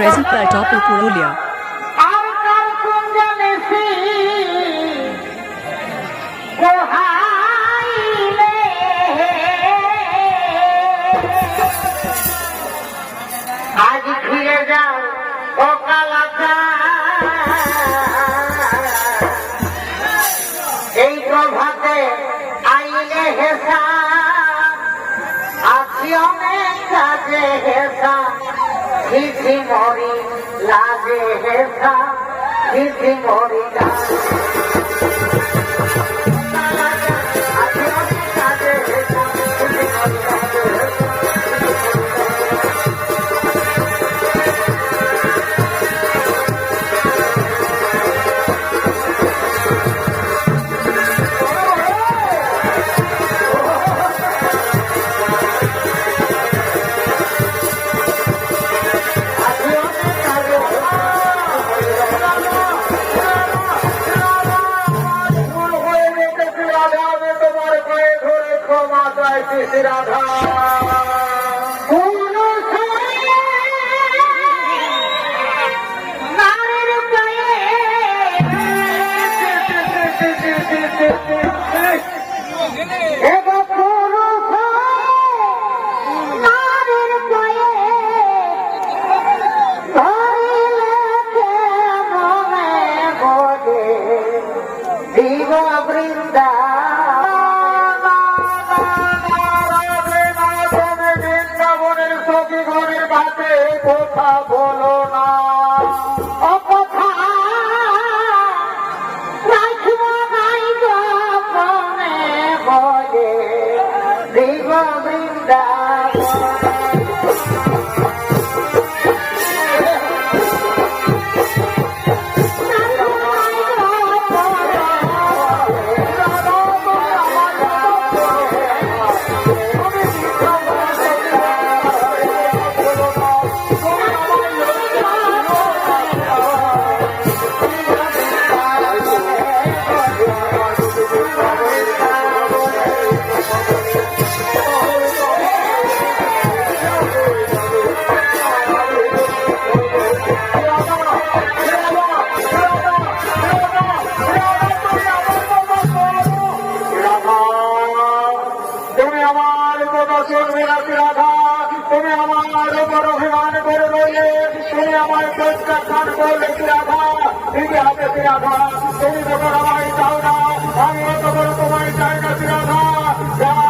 present by Topal Purulia. আজ ফিরে যাও ও কালাকা এই প্রভাতে আইলে হেসা আছি অনেক কাজে হেসা দিদি মরি লাগে হেসা দিদি মরি লাগে రాధా কথা বলো নতুন মিলাপি রাধা আমার উপর অভিমান করে আমার প্রত্যাখ্যান করলে রাধা? ইতিহাসে রাধা? তুমি যখন আমায় চাও না, আমিও তখন তোমায় চাই না রাধা?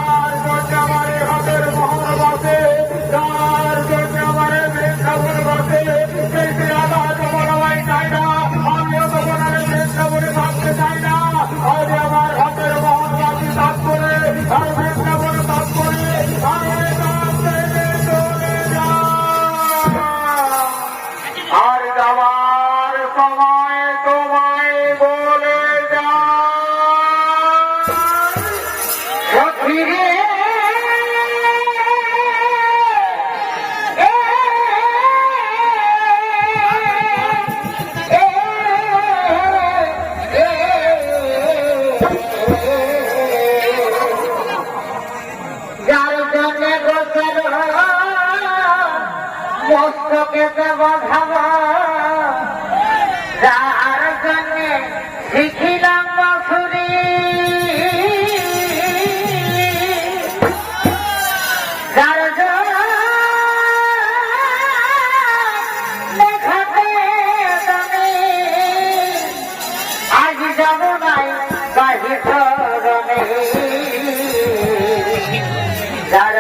আর যাওয়ার সময়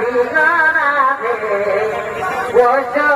What's up?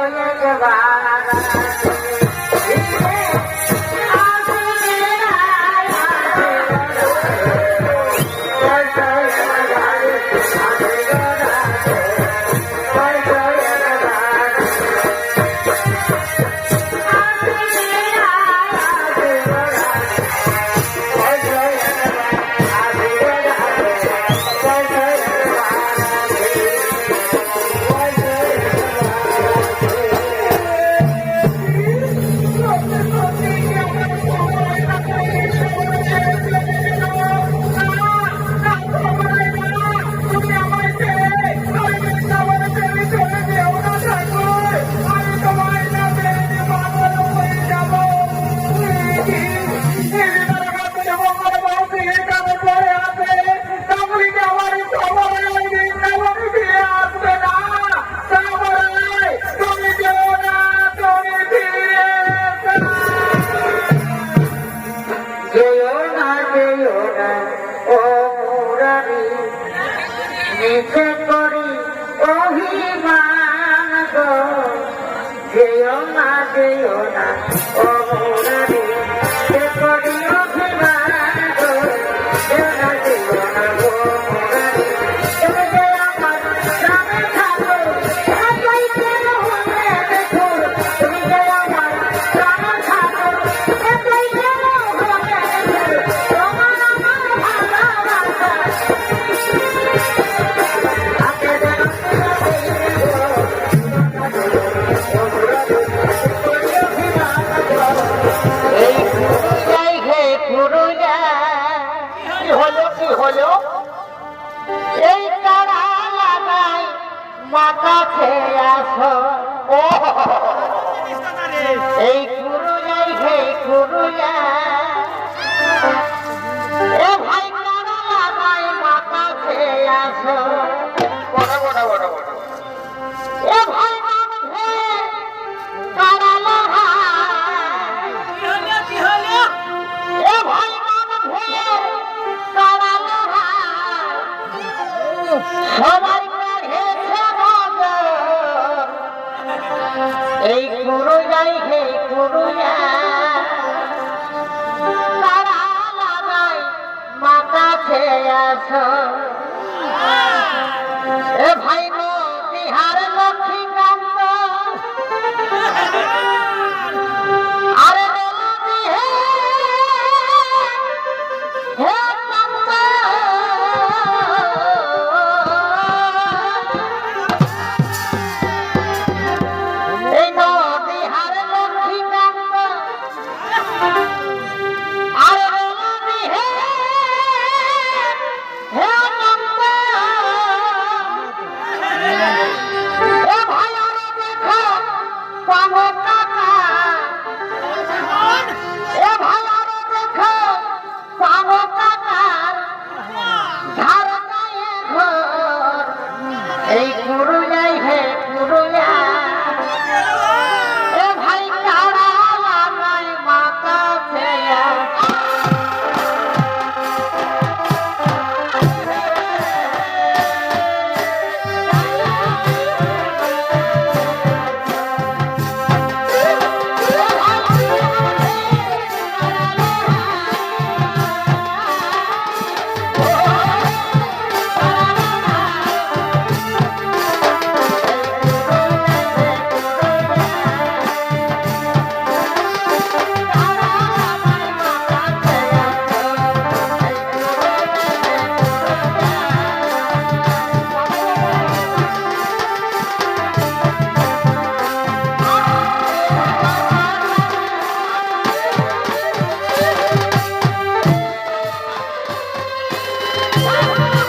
এই আছো এ ভাই নো Bye.